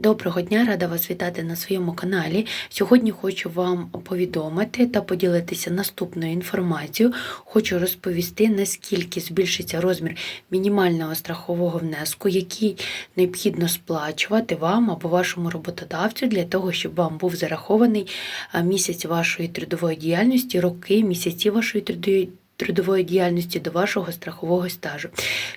Доброго дня, рада вас вітати на своєму каналі. Сьогодні хочу вам повідомити та поділитися наступною інформацією. Хочу розповісти, наскільки збільшиться розмір мінімального страхового внеску, який необхідно сплачувати вам або вашому роботодавцю для того, щоб вам був зарахований місяць вашої трудової діяльності, роки, місяці вашої трудової трудової діяльності до вашого страхового стажу.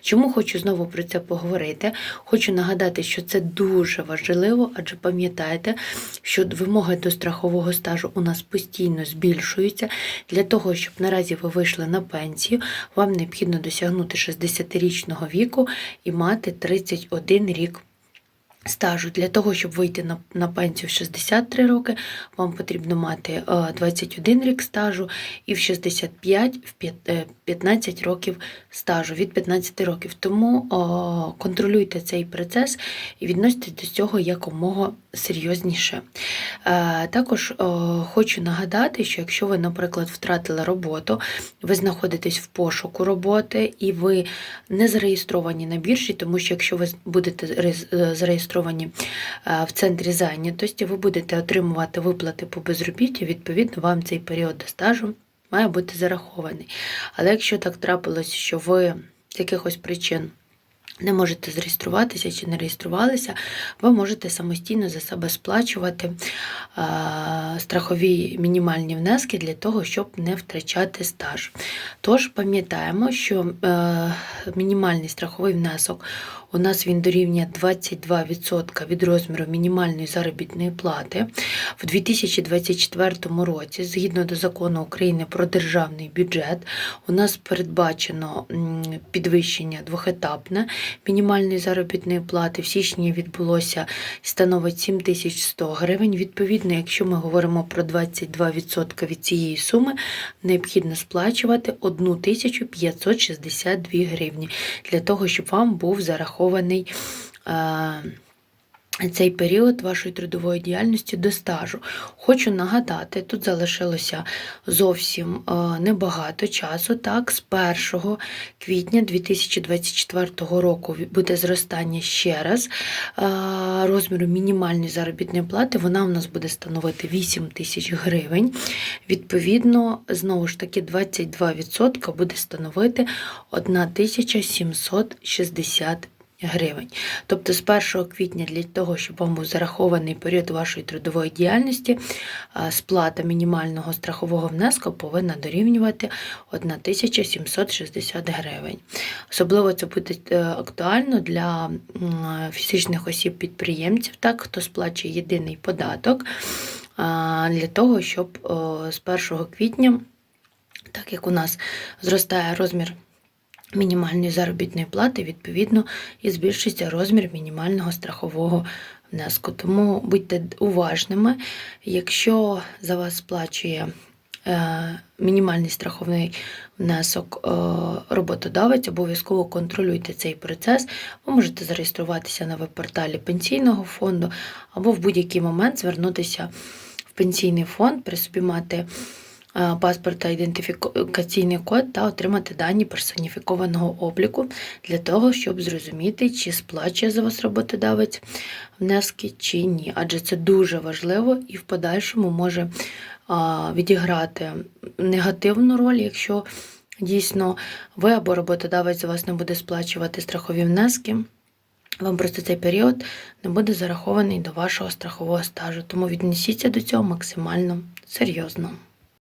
Чому хочу знову про це поговорити? Хочу нагадати, що це дуже важливо, адже пам'ятайте, що вимоги до страхового стажу у нас постійно збільшуються. Для того, щоб наразі ви вийшли на пенсію, вам необхідно досягнути 60-річного віку і мати 31 рік. Стажу для того, щоб вийти на, на пенсію в 63 роки, вам потрібно мати е, 21 рік стажу і в 65 в е, 15 років стажу від 15 років. Тому о, контролюйте цей процес і відноситесь до цього якомога серйозніше. Е, Також хочу нагадати, що якщо ви, наприклад, втратили роботу, ви знаходитесь в пошуку роботи і ви не зареєстровані на біржі, тому що якщо ви будете е, зареєстровані е, в центрі зайнятості, ви будете отримувати виплати по безробіттю, відповідно, вам цей період стажу має бути зарахований. Але якщо так трапилось, що ви з якихось причин не можете зареєструватися чи не реєструвалися, ви можете самостійно за себе сплачувати страхові мінімальні внески для того, щоб не втрачати стаж. Тож пам'ятаємо, що е, мінімальний страховий внесок у нас він дорівнює 22% від розміру мінімальної заробітної плати. В 2024 році, згідно до закону України про державний бюджет, у нас передбачено підвищення двохетапне мінімальної заробітної плати. В січні відбулося становить 7100 гривень. Відповідно, якщо ми говоримо про 22% від цієї суми, необхідно сплачувати 1562 гривні для того, щоб вам був зарахований. Цей період вашої трудової діяльності до стажу. Хочу нагадати, тут залишилося зовсім е, небагато часу. Так, з 1 квітня 2024 року буде зростання ще раз е, розміру мінімальної заробітної плати. Вона у нас буде становити 8 тисяч гривень. Відповідно, знову ж таки, 22% буде становити 1760 гривень. Тобто з 1 квітня для того, щоб вам був зарахований період вашої трудової діяльності, сплата мінімального страхового внеску повинна дорівнювати 1760 гривень. Особливо це буде е, актуально для фізичних осіб-підприємців, так, хто сплачує єдиний податок, для того, щоб з 1 квітня, так як у нас зростає розмір мінімальної заробітної плати, відповідно, і збільшиться розмір мінімального страхового внеску. Тому будьте уважними, якщо за вас сплачує е, мінімальний страховий внесок е, роботодавець, обов'язково контролюйте цей процес. Ви можете зареєструватися на веб-порталі пенсійного фонду або в будь-який момент звернутися в пенсійний фонд, при собі мати паспорт та ідентифікаційний код та отримати дані персоніфікованого обліку для того, щоб зрозуміти, чи сплачує за вас роботодавець внески чи ні. Адже це дуже важливо і в подальшому може відіграти негативну роль, якщо дійсно ви або роботодавець за вас не буде сплачувати страхові внески. Вам просто цей період не буде зарахований до вашого страхового стажу, тому віднесіться до цього максимально серйозно.